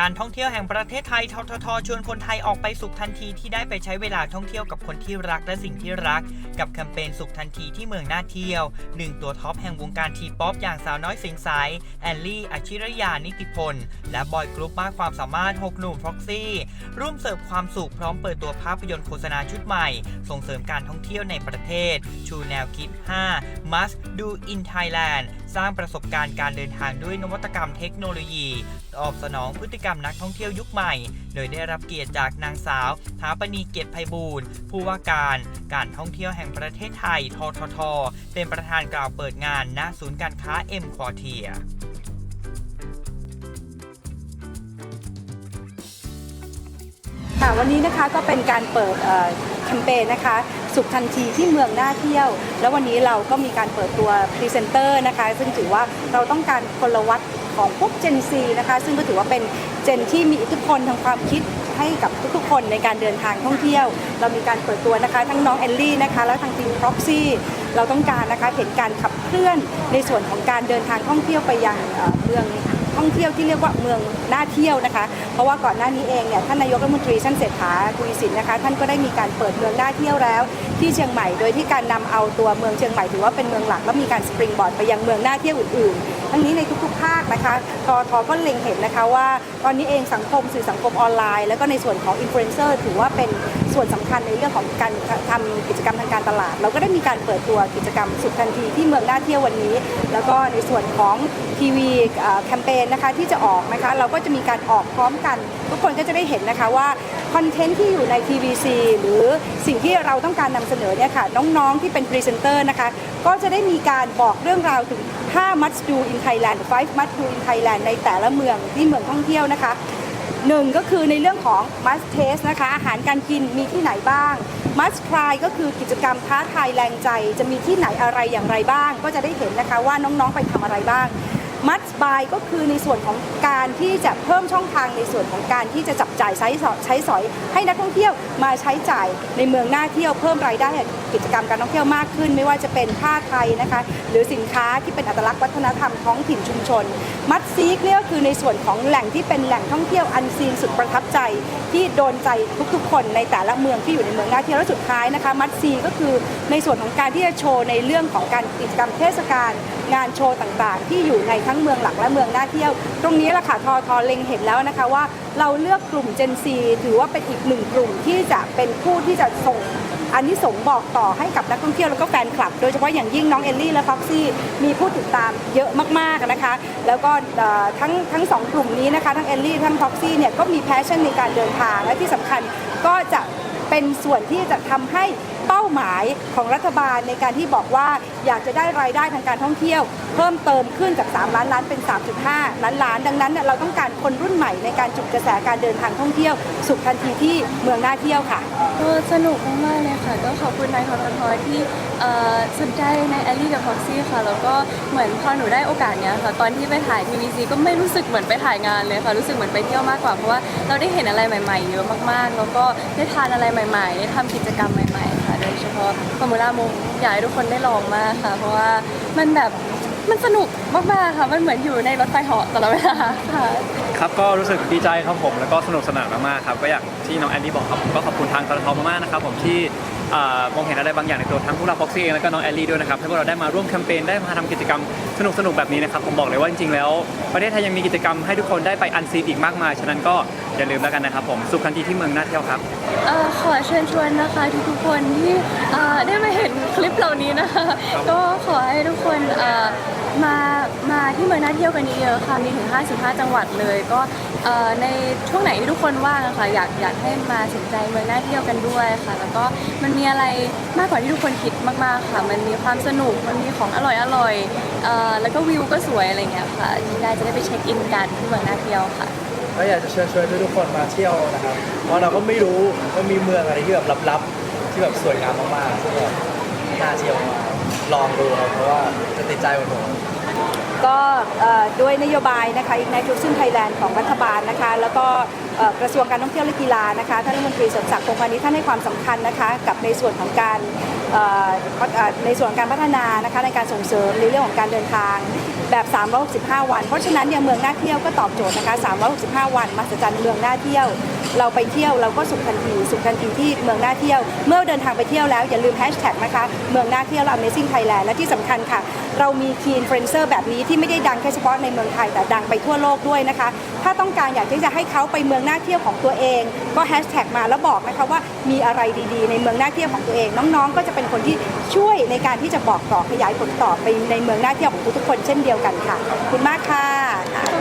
การท่องเที่ยวแห่งประเทศไทยทททชวนคนไทยออกไปสุขทันทีที่ได้ไปใช้เวลาท่องเที่ยวกับคนที่รักและสิ่งที่รัก กับแคมเปญสุขทันทีที่เมืองน่าเที่ยวหนึ่งตัวท็อปแห่งวงการทีป๊อปอย่างสาวน้อยสิงสายแอลลี่อชิรยานิติพล และบอยกรุ๊ปมากความสามารถ 6 หนุ่มฟ็อกซี่ร่วมเสิร์ฟความสุขพร้อมเปิดตัวภาพยนตร์โฆษณาชุดใหม่ ส่งเสริมการท่องเที่ยวในประเทศ ชูแนวคิด 5 must do in Thailand สร้างประสบการณ์การเดินทางด้วยนวัตกรรมเทคโนโลยี ตอบสนองพฤติกรรมนักท่องเที่ยวยุคใหม่ โดยได้รับเกียรติจากนางสาวถาปณีเกียรติไพบูลย์ผู้ว่าการการท่องเที่ยวแห่งประเทศไทยททท เป็นประธานกล่าวเปิดงานณศูนย์การค้าเอ็มควอเทียค่ะวันนี้นะคะก็เป็นการเปิดแคมเปญนะคะ สุขทันทีที่เมืองน่าเที่ยว แล้ววันนี้เราก็มีการเปิดตัวพรีเซนเตอร์นะคะ ซึ่งถือว่าเราต้องการพลวัตของพวก Gen Z นะคะ ซึ่งก็ถือว่าเป็นเจนที่มีอิทธิพลทางความคิดให้กับทุกๆ คนในการเดินทางท่องเที่ยว เรามีการเปิดตัวนะคะ ทั้งน้องแอลลี่นะคะ แล้วทางทีม Proxy เราต้องการนะคะเห็นการขับเคลื่อนในส่วนของการเดินทางท่องเที่ยวไปยังเอ่อเมือง ท่องเที่ยวที่เรียกว่าเมืองน่าเที่ยวนะคะ เพราะว่าก่อนหน้านี้เองเนี่ยท่านนายกรัฐมนตรีท่านเศรษฐาทวีสินนะคะท่านก็ได้มีการเปิดเมืองน่าเที่ยวแล้ว ที่เชียงใหม่โดยที่การนำเอาตัวเมืองเชียงใหม่ถือว่าเป็นเมืองหลักแล้วมีการสปริงบอร์ดไปยังเมืองน่าเที่ยวอื่นๆ ทั้งนี้ในทุกๆภาคนะคะททก็เล็งเห็นนะคะว่า ตอนนี้เองสังคมสื่อสังคมออนไลน์ แล้วก็ในส่วนของอินฟลูเอนเซอร์ถือว่าเป็น ส่วนสำคัญในเรื่องของการทำกิจกรรมทางการตลาด เราก็ได้มีการเปิดตัวกิจกรรมสุดทันทีที่เมืองน่าเที่ยววันนี้ แล้วก็ในส่วนของทีวีแคมเปญนะคะที่จะออกนะคะเราก็จะมีการออกพร้อมกัน ทุกคนก็จะได้เห็นนะคะว่าคอนเทนต์ที่อยู่ใน TVC หรือสิ่งที่เราต้องการนำเสนอเนี่ยค่ะน้องๆที่เป็นพรีเซนเตอร์นะคะก็จะได้มีการบอกเรื่องราวถึง5 must do in Thailand 5 must do in Thailand ในแต่ละเมืองที่เมืองท่องเที่ยวนะคะ หนึ่งก็คือในเรื่องของ must taste นะคะ อาหารการกินมีที่ไหนบ้าง must try ก็คือกิจกรรมท้าทายแรงใจ จะมีที่ไหนอะไรอย่างไรบ้าง ก็จะได้เห็นนะคะว่าน้องๆไปทำอะไรบ้าง must buy ก็คือในส่วนของการที่จะเพิ่มช่องทางในส่วนของการที่จะจับจ่ายใช้ใช้สอย ให้นักท่องเที่ยวมาใช้จ่ายในเมืองน่าเที่ยวเพิ่มรายได้กิจกรรมการท่องเที่ยวมากขึ้น ไม่ว่าจะเป็นผ้าไทยนะคะหรือสินค้าที่เป็นอัตลักษณ์วัฒนธรรมท้องถิ่นชุมชน มัดซีกเนี่ยก็คือในส่วนของแหล่งที่เป็นแหล่งท่องเที่ยวอันซีนสุดประทับใจ ที่โดนใจทุกๆ คนในแต่ละเมืองที่อยู่ในเมืองน่าเที่ยวและสุดท้ายนะคะ มัดซีก็คือในส่วนของการที่จะโชว์ในเรื่องของการกิจกรรมเทศกาล งานโชว์ต่างๆ ที่อยู่ในทั้งเมืองหลักและเมืองน่าเที่ยว ตรงนี้แหละค่ะทอทอเล็งเห็นแล้วนะคะว่าเราเลือกกลุ่ม Gen Z ถือว่าเป็นอีกหนึ่งกลุ่มที่จะเป็นผู้ที่จะส่งอันนี้ส่งบอกต่อให้กับนักท่องเที่ยวแล้วก็แฟนคลับ โดยเฉพาะอย่างยิ่งน้องเอลลี่และฟ็อกซี่มีผู้ติดตามเยอะมากๆนะคะ แล้วก็ทั้งทั้งสองกลุ่มนี้นะคะทั้งเอลลี่ทั้งฟ็อกซี่เนี่ยก็มีแพชชั่นในการเดินทางและที่สำคัญก็จะเป็นส่วนที่จะทำให้ เป้าหมายของรัฐบาลในการที่บอกว่าอยากจะได้รายได้ทางการท่องเที่ยว เพิ่มเติมขึ้นจาก 3 ล้านล้านเป็น 3.5 ล้านล้าน ดังนั้นเราต้องการคนรุ่นใหม่ในการจุดกระแสการเดินทางท่องเที่ยว สุขทันทีที่เมืองน่าเที่ยวค่ะก็สนุกมากๆเลยค่ะก็ขอบคุณนายทททที่สนใจในแอลลี่กับพ็อกซี่ค่ะแล้วก็เหมือนพอหนูได้โอกาสเนี้ยค่ะตอนที่ไปถ่ายทีวีซีก็ไม่รู้สึกเหมือนไปถ่ายงานเลยค่ะรู้สึกเหมือนไปเที่ยวมากกว่าเพราะว่าเราได้เห็นอะไรใหม่ ๆ เยอะมากๆ แล้วก็ได้ทานอะไรใหม่ ๆ ได้ทำกิจกรรมใหม่ ๆ ค่ะ ยเฉพาะฟอร์มูล่ามงอยากให้ทุกคนได้ลองมากค่ะ เพราะว่ามันแบบมันสนุกมากๆค่ะ มันเหมือนอยู่ในรถไฟเหาะตลอดเวลาค่ะครับก็รู้สึกดีใจครับผมแล้วก็สนุกสนานมากๆครับก็อย่างที่น้องแอนดี้บอกครับผมก็ขอบคุณทางตลทมากๆนะครับผมที่ มองเห็นอะไรบางอย่างในตัวทั้งพวกเราฟ็อกซี่เองแล้วก็น้องแอลลี่ด้วยนะครับให้พวกเราได้มาร่วมแคมเปญได้มาทำกิจกรรมสนุกๆแบบนี้นะครับผมบอกเลยว่าจริงๆแล้วประเทศไทยยังมีกิจกรรมให้ทุกคนได้ไปอันซีอีกมากมาย ฉะนั้นก็อย่าลืมแล้วกันนะครับผมสุขทันทีที่เมืองน่าเที่ยวครับเอ่อขอเชิญชวนนะคะทุกๆคนที่เอ่อได้มาเห็นคลิปเหล่านี้นะคะก็ขอให้ทุกคนเอ่อ มามาที่เมืองน่าเที่ยวกันเยอะๆค่ะมีถึง 55 จังหวัดเลย ก็เอ่อในช่วงไหนที่ทุกคนว่างอะค่ะอยากอยากให้มาสนใจเมืองน่าเที่ยวกันด้วยค่ะ แล้วก็มันมีอะไรมากกว่าที่ทุกคนคิดมากๆค่ะ มันมีความสนุกมันมีของอร่อยอร่อยๆเอ่อแล้วก็วิวก็สวยอะไรเงี้ยค่ะที่ได้จะได้ไปเช็คอินกันที่เมืองน่าเที่ยวค่ะ ก็อยากจะเชิญชวนทุกๆคนมาเที่ยวนะครับ เพราะเราก็ไม่รู้ว่ามีเมืองอะไรที่แบบลับๆที่แบบสวยงามมากๆซึ่งแบบน่าเที่ยวมาก ลองดูครับเพราะว่าจะติดใจเหมือนผม ก็เอ่อด้วยนโยบายนะคะอีกในทูซึ่งไทยแลนด์ของรัฐบาลนะคะ แล้วก็เอ่อกระทรวงการท่องเที่ยวและกีฬานะคะท่านรัฐมนตรีสมศักดิ์พงพานิชย์ท่านให้ความสำคัญนะคะกับในส่วนของการเอ่อพัฒเอ่อในส่วนของการพัฒนานะคะในการส่งเสริมในเรื่องของการเดินทาง แบบ 365 วัน เพราะฉะนั้นเนี่ยเมืองน่าเที่ยวก็ตอบโจทย์นะคะ 365 วันมหัศจรรย์เมืองน่าเที่ยว เราไปเที่ยวเราก็สุขทันทีสุขทันทีที่เมืองน่าเที่ยว เมื่อเดินทางไปเที่ยวแล้วอย่าลืมแฮชแท็กนะคะ เมืองน่าเที่ยว Amazing Thailand และที่สำคัญค่ะ เรามีคีนเฟรนเซอร์แบบนี้ที่ไม่ได้ดังแค่เฉพาะในเมืองไทยแต่ดังไปทั่วโลกด้วยนะคะ ถ้าต้องการอยากที่จะให้เขาไปเมืองน่าเที่ยวของตัวเอง ก็แฮชแท็กมาแล้วบอกนะคะว่ามีอะไรดีๆ ในเมืองน่าเที่ยวของตัวเอง น้องๆ ก็จะเป็นคนที่ช่วยในการที่จะบอกต่อขยายผลต่อไปในเมืองน่าเที่ยวของทุกๆคนเช่นเดียวกันค่ะขอบคุณมากค่ะ